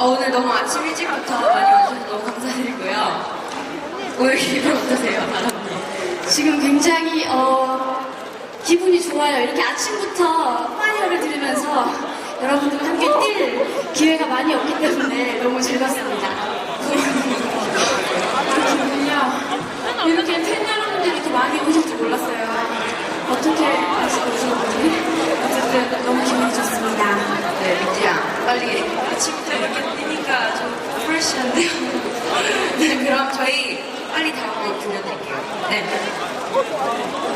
오늘 너무 아침 일찍부터 많이 와주셔서 너무 감사드리고요. 오늘 기분 어떠세요, 바람님? 지금 굉장히 어, 기분이 좋아요. 이렇게 아침부터 파이어를 들으면서 여러분들과 함께 뛸 기회가 많이 없기 때문에 너무 즐겁습니다. 기분이요. 이렇게 팬 여러분들이 이렇게 많이 오실 줄 몰랐어요. 어떻게 아시고 오셨는지 어쨌든 너무 기분이 좋습니다. 네, 민지야, 빨리 아침부터 이렇게 뛰니까 좀 프레시한데요. 네, 그럼 저희 빨리 다음 곡 들려드릴게요. 네.